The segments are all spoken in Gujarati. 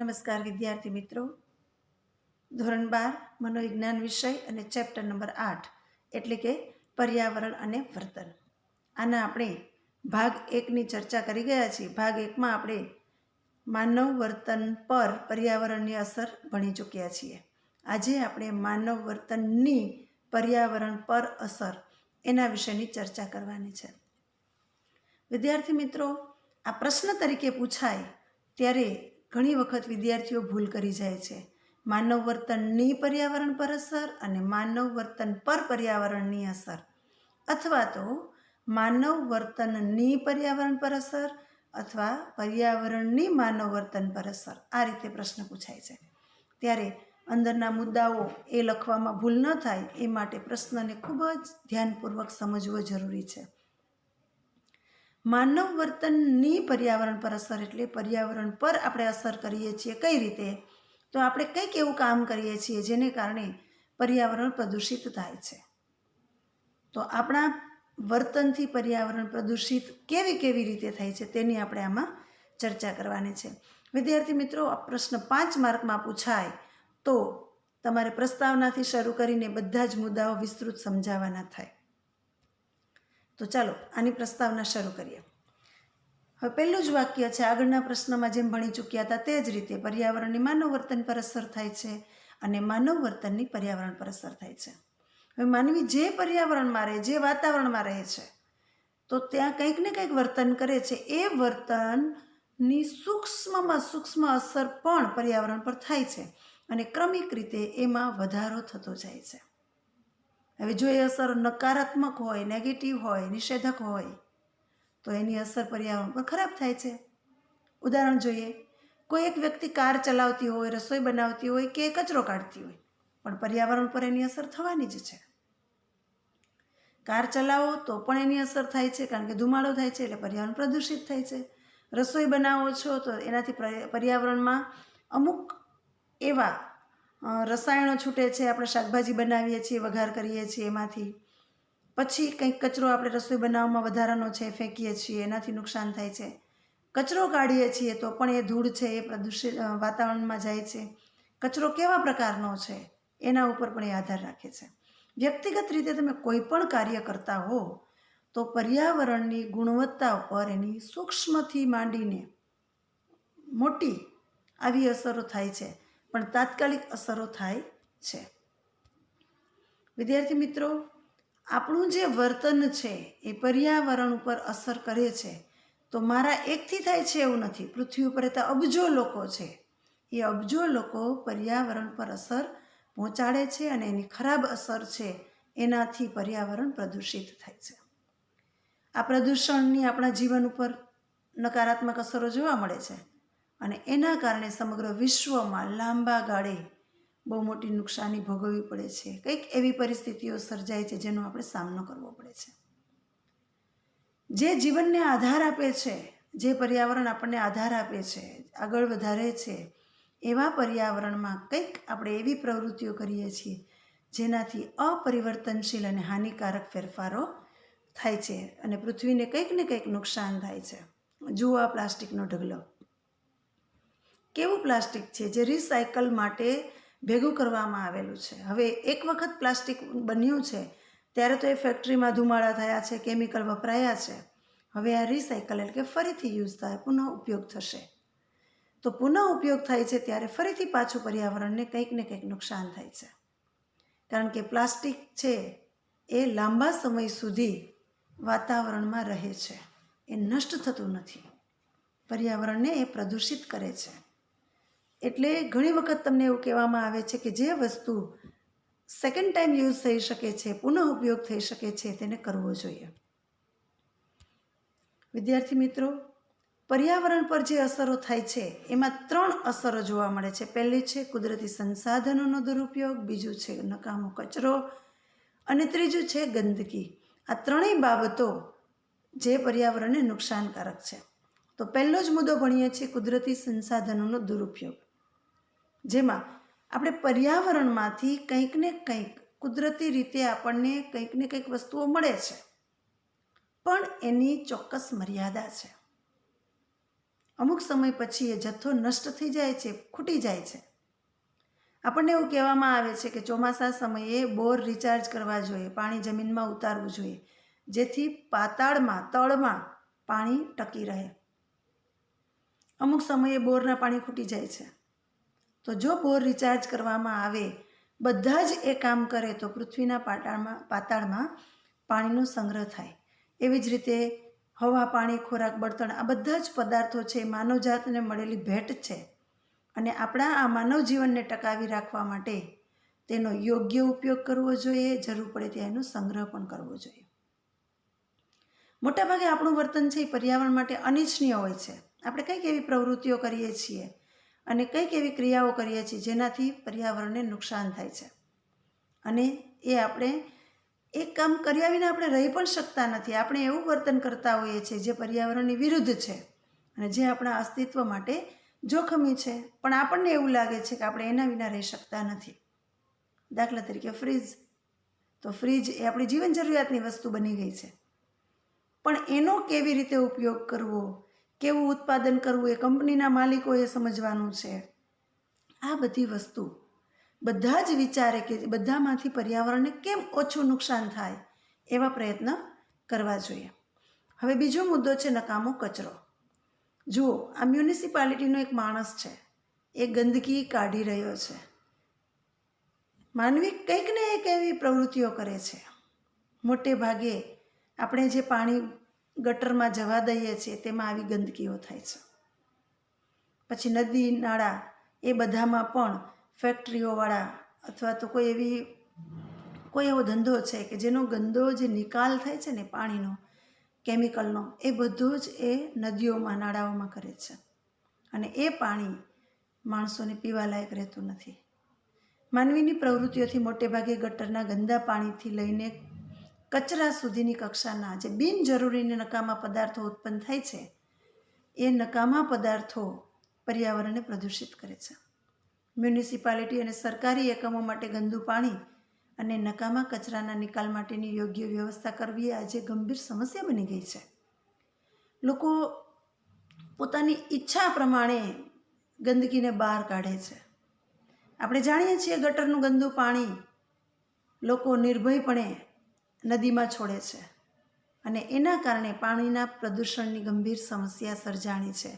નમસ્કાર વિદ્યાર્થી મિત્રો. ધોરણ બાર, મનોવિજ્ઞાન વિષય અને ચેપ્ટર નંબર આઠ, એટલે કે પર્યાવરણ અને વર્તન. આના આપણે ભાગ એકની ચર્ચા કરી ગયા છીએ. ભાગ એકમાં આપણે માનવ વર્તન પર પર્યાવરણની અસર ભણી ચૂક્યા છીએ. આજે આપણે માનવ વર્તનની પર્યાવરણ પર અસર એના વિશેની ચર્ચા કરવાની છે. વિદ્યાર્થી મિત્રો, આ પ્રશ્ન તરીકે પૂછાય ત્યારે ઘણી વખત વિદ્યાર્થીઓ ભૂલ કરી જાય છે. માનવ વર્તનની પર્યાવરણ પર અસર અને માનવ વર્તન પર પર્યાવરણની અસર. અથવા તો માનવ વર્તનની પર્યાવરણ પર અસર અથવા પર્યાવરણની માનવ વર્તન પર અસર. આ રીતે પ્રશ્ન પૂછાય છે. ત્યારે અંદરના મુદ્દાઓ એ લખવામાં ભૂલ ન થાય એ માટે પ્રશ્નને ખૂબ જ ધ્યાનપૂર્વક સમજવો જરૂરી છે. માનવ વર્તનની પર્યાવરણ પર અસર એટલે પર્યાવરણ પર આપણે અસર કરીએ છીએ કઈ રીતે? તો આપણે કંઈક એવું કામ કરીએ છીએ જેને કારણે પર્યાવરણ પ્રદૂષિત થાય છે. તો આપણા વર્તનથી પર્યાવરણ પ્રદૂષિત કેવી કેવી રીતે થાય છે તેની આપણે આમાં ચર્ચા કરવાની છે. વિદ્યાર્થી મિત્રો, આ પ્રશ્ન પાંચ માર્કમાં પૂછાય તો તમારે પ્રસ્તાવનાથી શરૂ કરીને બધા જ મુદ્દાઓ વિસ્તૃત સમજાવવાના થાય. તો ચાલો આની પ્રસ્તાવના શરૂ કરીએ. હવે પહેલું જ વાક્ય છે, આગળના પ્રશ્નમાં જેમ ભણી ચૂક્યા હતા તે જ રીતે પર્યાવરણની માનવ વર્તન પર અસર થાય છે અને માનવ વર્તનની પર્યાવરણ પર અસર થાય છે. હવે માનવી જે પર્યાવરણમાં રહે, જે વાતાવરણમાં રહે છે, તો ત્યાં કંઈક ને કંઈક વર્તન કરે છે. એ વર્તનની સૂક્ષ્મમાં સૂક્ષ્મ અસર પણ પર્યાવરણ પર થાય છે અને ક્રમિક રીતે એમાં વધારો થતો જાય છે. હવે જો એ અસર નકારાત્મક હોય નેગેટિવ હોય, નિષેધક હોય, તો એની અસર પર્યાવરણ પર ખરાબ થાય છે. ઉદાહરણ જોઈએ, કોઈ એક વ્યક્તિ કાર ચલાવતી હોય, રસોઈ બનાવતી હોય કે કચરો કાઢતી હોય, પણ પર્યાવરણ પર એની અસર થવાની જ છે. કાર ચલાવો તો પણ એની અસર થાય છે, કારણ કે ધુમાડો થાય છે, એટલે પર્યાવરણ પ્રદૂષિત થાય છે. રસોઈ બનાવો છો તો એનાથી પર્યાવરણમાં અમુક એવા રસાયણો છૂટે છે, આપણે શાકભાજી બનાવીએ છીએ, વઘાર કરીએ છીએ એમાંથી. પછી કંઈક કચરો આપણે રસોઈ બનાવવામાં વધારાનો છે, ફેંકીએ છીએ, એનાથી નુકસાન થાય છે. કચરો કાઢીએ છીએ તો પણ એ ધૂળ છે, એ પ્રદૂષિત વાતાવરણમાં જાય છે. કચરો કેવા પ્રકારનો છે, એના ઉપર પણ એ આધાર રાખે છે. વ્યક્તિગત રીતે તમે કોઈ પણ કાર્ય કરતા હો, તો પર્યાવરણની ગુણવત્તા ઉપર એની સૂક્ષ્મથી માંડીને મોટી આવી અસરો થાય છે. પણ તાત્કાલિક અસરો થાય છે. વિદ્યાર્થી મિત્રો, આપણું જે વર્તન છે એ પર્યાવરણ ઉપર અસર કરે છે. તો મારા એકથી થાય છે એવું નથી. પૃથ્વી ઉપર રહેતા અબજો લોકો છે. એ અબજો લોકો પર્યાવરણ પર અસર પહોંચાડે છે અને એની ખરાબ અસર છે એનાથી પર્યાવરણ પ્રદૂષિત થાય છે. આ પ્રદૂષણની આપણા જીવન ઉપર નકારાત્મક અસરો જોવા મળે છે. અને એના કારણે સમગ્ર વિશ્વમાં લાંબા ગાળે બહુ મોટી નુકસાની ભોગવવી પડે છે. કંઈક એવી પરિસ્થિતિઓ સર્જાય છે જેનો આપણે સામનો કરવો પડે છે. જે જીવનને આધાર આપે છે, જે પર્યાવરણ આપણને આધાર આપે છે, આગળ વધારે છે, એવા પર્યાવરણમાં કંઈક આપણે એવી પ્રવૃત્તિઓ કરીએ છીએ જેનાથી અપરિવર્તનશીલ અને હાનિકારક ફેરફારો થાય છે અને પૃથ્વીને કંઈક ને કંઈક નુકસાન થાય છે. જુઓ આ પ્લાસ્ટિકનો ઢગલો. કેવું પ્લાસ્ટિક છે જે રિસાયકલ માટે ભેગું કરવામાં આવેલું છે? હવે એક વખત પ્લાસ્ટિક બન્યું છે, ત્યારે તો એ ફેક્ટરીમાં ધુમાડા થયા છે, કેમિકલ વપરાયા છે. હવે આ રિસાયકલ એટલે કે ફરીથી યુઝ થાય, પુનઃ ઉપયોગ થશે. તો પુનઃ ઉપયોગ થાય છે ત્યારે ફરીથી પાછું પર્યાવરણને કંઈક ને કંઈક નુકસાન થાય છે. કારણ કે પ્લાસ્ટિક છે એ લાંબા સમય સુધી વાતાવરણમાં રહે છે. એ નષ્ટ થતું નથી. પર્યાવરણને એ પ્રદૂષિત કરે છે. એટલે ઘણી વખત તમને એવું કહેવામાં આવે છે કે જે વસ્તુ સેકન્ડ ટાઈમ યુઝ થઈ શકે છે, પુનઃ ઉપયોગ થઈ શકે છે, તેને કરવો જોઈએ. વિદ્યાર્થી મિત્રો, પર્યાવરણ પર જે અસરો થાય છે, એમાં ત્રણ અસરો જોવા મળે છે. પહેલી છે કુદરતી સંસાધનોનો દુરુપયોગ, બીજું છે નકામો કચરો, અને ત્રીજું છે ગંદકી. આ ત્રણેય બાબતો જે પર્યાવરણને નુકસાનકારક છે. તો પહેલો જ મુદ્દો ભણીએ છીએ કુદરતી સંસાધનોનો દુરુપયોગ. જેમાં આપણે પર્યાવરણમાંથી કંઈક ને કંઈક કુદરતી રીતે આપણને કંઈક ને કંઈક વસ્તુઓ મળે છે. પણ એની ચોક્કસ મર્યાદા છે. અમુક સમય પછી એ જથ્થો નષ્ટ થઈ જાય છે, ખૂટી જાય છે. આપણને એવું કહેવામાં આવે છે કે ચોમાસા સમયે બોર રિચાર્જ કરવા જોઈએ, પાણી જમીનમાં ઉતારવું જોઈએ, જેથી પાતાળમાં, તળમાં પાણી ટકી રહે. અમુક સમયે બોરના પાણી ખૂટી જાય છે. તો જો બોર રિચાર્જ કરવામાં આવે, બધા જ એ કામ કરે તો પૃથ્વીના પાતાળમાં પાતાળમાં પાણીનો સંગ્રહ થાય. એવી જ રીતે હવા, પાણી, ખોરાક, બળતણ આ બધા જ પદાર્થો છે માનવજાતને મળેલી ભેટ છે. અને આપણા આ માનવ જીવનને ટકાવી રાખવા માટે તેનો યોગ્ય ઉપયોગ કરવો જોઈએ, જરૂર પડે ત્યાં એનો સંગ્રહ પણ કરવો જોઈએ. મોટાભાગે આપણું વર્તન છે એ પર્યાવરણ માટે અનિચ્છનીય હોય છે. આપણે કંઈક એવી પ્રવૃત્તિઓ કરીએ છીએ અને કંઈક એવી ક્રિયાઓ કરીએ છીએ જેનાથી પર્યાવરણને નુકસાન થાય છે. અને એ આપણે એ કામ કર્યા વિના આપણે રહી પણ શકતા નથી. આપણે એવું વર્તન કરતા હોઈએ છીએ જે પર્યાવરણની વિરુદ્ધ છે અને જે આપણા અસ્તિત્વ માટે જોખમી છે. પણ આપણને એવું લાગે છે કે આપણે એના વિના રહી શકતા નથી. દાખલા તરીકે ફ્રીજ. તો ફ્રીજ એ આપણી જીવન જરૂરિયાતની વસ્તુ બની ગઈ છે. પણ એનો કેવી રીતે ઉપયોગ કરવો? કેવું ઉત્પાદન કરવું એ કંપનીના માલિકોએ સમજવાનું છે. આ બધી વસ્તુ બધા જ વિચારે કે બધામાંથી પર્યાવરણને કેમ ઓછું નુકસાન થાય એવા પ્રયત્ન કરવા જોઈએ. હવે બીજો મુદ્દો છે નકામો કચરો. જુઓ, આ મ્યુનિસિપાલિટીનો એક માણસ છે. એ ગંદકી કાઢી રહ્યો છે. માનવી કંઈક ને એક એવી પ્રવૃત્તિઓ કરે છે. મોટે ભાગે આપણે જે પાણી ગટરમાં જવા દઈએ છીએ, તેમાં આવી ગંદકીઓ થાય છે. પછી નદી, નાળા, એ બધામાં પણ ફેક્ટરીઓવાળા અથવા તો કોઈ એવી, કોઈ એવો ધંધો છે કે જેનો ગંદો જે નિકાલ થાય છે ને પાણીનો, કેમિકલનો, એ બધું જ એ નદીઓમાં, નાળાઓમાં કરે છે. અને એ પાણી માણસોને પીવાલાયક રહેતું નથી. માનવીની પ્રવૃત્તિઓથી મોટે ભાગે ગટરના ગંદા પાણીથી લઈને કચરા સુધીની કક્ષાના જે બિનજરૂરીને નકામા પદાર્થો ઉત્પન્ન થાય છે, એ નકામા પદાર્થો પર્યાવરણને પ્રદૂષિત કરે છે. મ્યુનિસિપાલિટી અને સરકારી એકમો માટે ગંદુ પાણી અને નકામા કચરાના નિકાલ માટેની યોગ્ય વ્યવસ્થા કરવી આજે ગંભીર સમસ્યા બની ગઈ છે. લોકો પોતાની ઈચ્છા પ્રમાણે ગંદકીને બહાર કાઢે છે. આપણે જાણીએ છીએ ગટરનું ગંદુ પાણી લોકો નિર્ભયપણે નદીમાં છોડે છે અને એના કારણે પાણીના પ્રદૂષણની ગંભીર સમસ્યા સર્જાણી છે.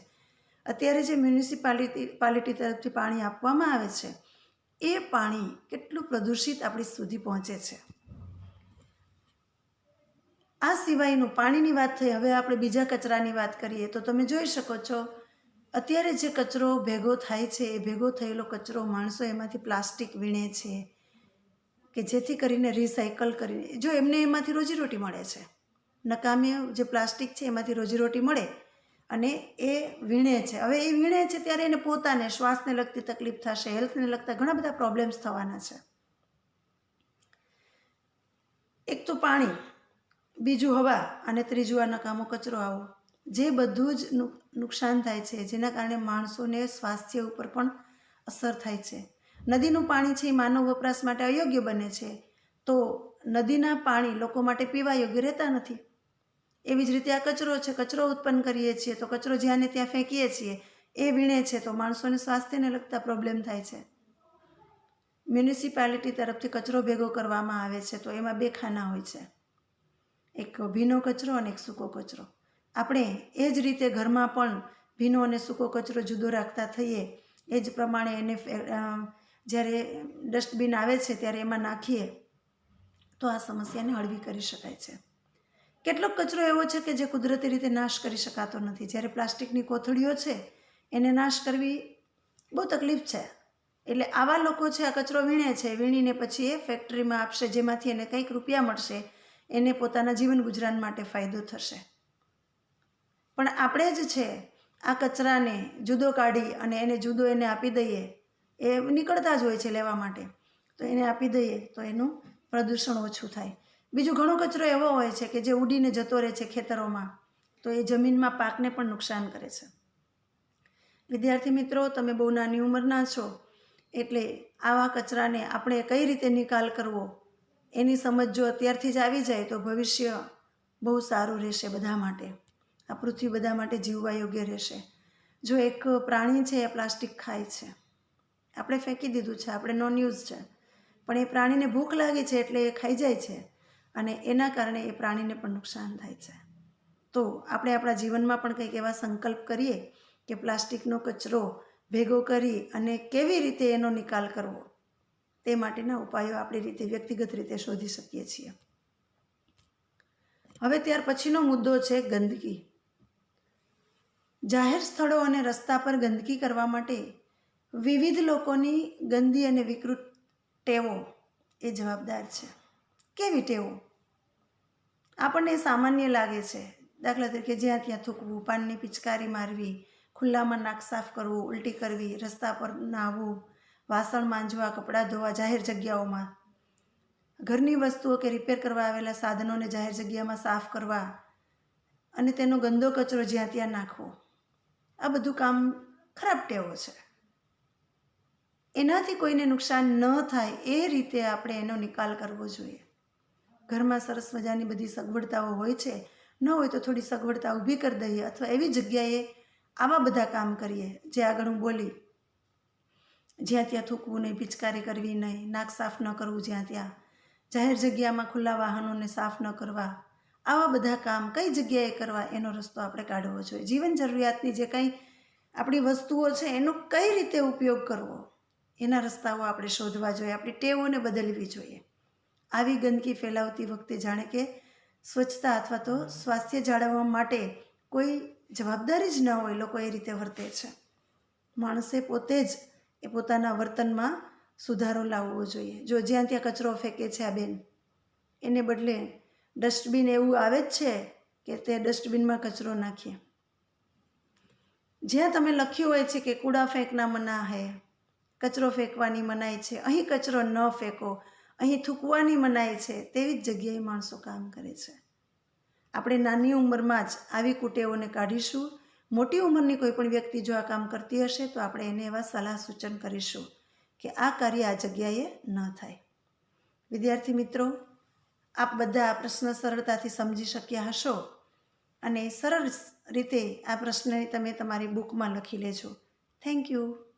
અત્યારે જે મ્યુનિસિપાલિટી, પાલિટી તરફથી પાણી આપવામાં આવે છે, એ પાણી કેટલું પ્રદૂષિત આપણી સુધી પહોંચે છે? આ સિવાયનું પાણીની વાત થઈ, હવે આપણે બીજા કચરાની વાત કરીએ, તો તમે જોઈ શકો છો, અત્યારે જે કચરો ભેગો થાય છે, એ ભેગો થયેલો કચરો માણસો એમાંથી પ્લાસ્ટિક વીણે છે કે જેથી કરીને રિસાયકલ કરીને, જો એમને એમાંથી રોજીરોટી મળે છે. નકામી જે પ્લાસ્ટિક છે એમાંથી રોજીરોટી મળે અને એ વીણે છે. હવે એ વીણે છે ત્યારે એને પોતાને શ્વાસને લગતી તકલીફ થશે, હેલ્થને લગતા ઘણા બધા પ્રોબ્લેમ્સ થવાના છે. એક તો પાણી, બીજું હવા અને ત્રીજું આ નકામો કચરો આવો. જે બધું જ નુક- નુકસાન થાય છે, જેના કારણે માણસોને સ્વાસ્થ્ય ઉપર પણ અસર થાય છે. નદીનું પાણી છે એ માનવ વપરાશ માટે અયોગ્ય બને છે. તો નદીના પાણી લોકો માટે પીવા યોગ્ય રહેતા નથી. એવી જ રીતે આ કચરો છે, કચરો ઉત્પન્ન કરીએ છીએ તો કચરો જ્યાં ને ત્યાં ફેંકીએ છીએ એ વીણે છે તો માણસોને સ્વાસ્થ્યને લગતા પ્રોબ્લેમ થાય છે. મ્યુનિસિપાલિટી તરફથી કચરો ભેગો કરવામાં આવે છે તો એમાં બે ખાના હોય છે. એક ભીનો કચરો અને એક સૂકો કચરો. આપણે એ જ રીતે ઘરમાં પણ ભીનો અને સૂકો કચરો જુદો રાખતા થઈએ. એ જ પ્રમાણે એને જ્યારે ડસ્ટબિન આવે છે ત્યારે એમાં નાખીએ, તો આ સમસ્યાને હળવી કરી શકાય છે. કેટલોક કચરો એવો છે કે જે કુદરતી રીતે નાશ કરી શકાતો નથી. જ્યારે પ્લાસ્ટિકની કોથળીઓ છે, એને નાશ કરવી બહુ તકલીફ છે. એટલે આવા લોકો છે, આ કચરો વીણે છે, વીણીને પછી એ ફેક્ટરીમાં આપશે, જેમાંથી એને કંઈક રૂપિયા મળશે, એને પોતાના જીવન ગુજરાન માટે ફાયદો થશે. પણ આપણે જ છે, આ કચરાને જુદો કાઢી અને એને જુદો એને આપી દઈએ એ નીકળતા જ હોય છે લેવા માટે. તો એને આપી દઈએ તો એનું પ્રદૂષણ ઓછું થાય. બીજું ઘણો કચરો એવો હોય છે કે જે ઉડીને જતો રહે છે ખેતરોમાં, તો એ જમીનમાં પાકને પણ નુકસાન કરે છે. વિદ્યાર્થી મિત્રો, તમે બહુ નાની ઉંમરના છો, એટલે આવા કચરાને આપણે કઈ રીતે નિકાલ કરવો, એની સમજ જો અત્યારથી જ આવી જાય તો ભવિષ્ય બહુ સારું રહેશે બધા માટે. આ પૃથ્વી બધા માટે જીવવા યોગ્ય રહેશે. જો એક પ્રાણી છે, એ પ્લાસ્ટિક ખાય છે. આપણે ફેંકી દીધું છે, આપણે નોન યુઝ છે. પણ એ પ્રાણીને ભૂખ લાગે છે એટલે એ ખાઈ જાય છે અને એના કારણે એ પ્રાણીને પણ નુકસાન થાય છે. તો આપણે આપણા જીવનમાં પણ કંઈક એવા સંકલ્પ કરીએ કે પ્લાસ્ટિકનો કચરો ભેગો કરી અને કેવી રીતે એનો નિકાલ કરવો, તે માટેના ઉપાયો આપણી રીતે વ્યક્તિગત રીતે શોધી શકીએ છીએ. હવે ત્યાર પછીનો મુદ્દો છે ગંદકી. જાહેર સ્થળો અને રસ્તા પર ગંદકી કરવા માટે વિવિધ લોકોની ગંદી અને વિકૃત ટેવો એ જવાબદાર છે. કેવી ટેવો? આપણને સામાન્ય લાગે છે, દાખલા તરીકે જ્યાં ત્યાં થૂકવું, પાનની પિચકારી મારવી, ખુલ્લામાં નાક સાફ કરવું, ઉલટી કરવી, રસ્તા પર નાહવું, વાસણ માંજવા, કપડાં ધોવા, જાહેર જગ્યાઓમાં. ઘરની વસ્તુઓ કે રિપેર કરવા આવેલા સાધનોને જાહેર જગ્યામાં સાફ કરવા અને તેનો ગંદો કચરો જ્યાં ત્યાં નાખવો. આ બધું કામ ખરાબ ટેવો છે. એનાથી કોઈને નુકસાન ન થાય એ રીતે આપણે એનો નિકાલ કરવો જોઈએ. ઘરમાં સરસ મજાની બધી સગવડતાઓ હોય છે, ન હોય તો થોડી સગવડતા ઊભી કરી દઈએ અથવા એવી જગ્યાએ આવા બધા કામ કરીએ, જે આગળ હું બોલી, જ્યાં ત્યાં થૂકવું નહીં, પિચકારી કરવી નહીં, નાક સાફ ન કરવું જ્યાં ત્યાં, જાહેર જગ્યામાં ખુલ્લા વાહનોને સાફ ન કરવા, આવા બધા કામ કઈ જગ્યાએ કરવા એનો રસ્તો આપણે કાઢવો જોઈએ. જીવન જરૂરિયાતની જે કંઈ આપણી વસ્તુઓ છે, એનો કઈ રીતે ઉપયોગ કરવો? એના રસ્તાઓ આપણે શોધવા જોઈએ, આપણી ટેવોને બદલવી જોઈએ. આવી ગંદકી ફેલાવતી વખતે જાણે કે સ્વચ્છતા અથવા તો સ્વાસ્થ્ય જાળવવા માટે કોઈ જવાબદારી જ ન હોય, લોકો એ રીતે વર્તે છે. માણસે પોતે જ એ પોતાના વર્તનમાં સુધારો લાવવો જોઈએ. જો જ્યાં ત્યાં કચરો ફેંકે છે આ બેન, એને બદલે ડસ્ટબિન એવું આવે જ છે કે તે ડસ્ટબિનમાં કચરો નાખીએ જ્યાં તમે લખ્યું હોય છે કે કૂડા ફેંકના મના હે કચરો ફેંકવાની મનાઈ છે, અહીં કચરો ન ફેંકો, અહીં થૂકવાની મનાઈ છે, તેવી જ જગ્યાએ માણસો કામ કરે છે. આપણે નાની ઉંમરમાં જ આવી કુટેવોને કાઢીશું. મોટી ઉંમરની કોઈ પણ વ્યક્તિ જો આ કામ કરતી હશે, તો આપણે એને એવા સલાહ સૂચન કરીશું કે આ કાર્ય આ જગ્યાએ ન થાય. વિદ્યાર્થી મિત્રો, આપ બધા આ પ્રશ્ન સરળતાથી સમજી શક્યા હશો અને સરળ રીતે આ પ્રશ્નને તમે તમારી બુકમાં લખી લેજો. Thank you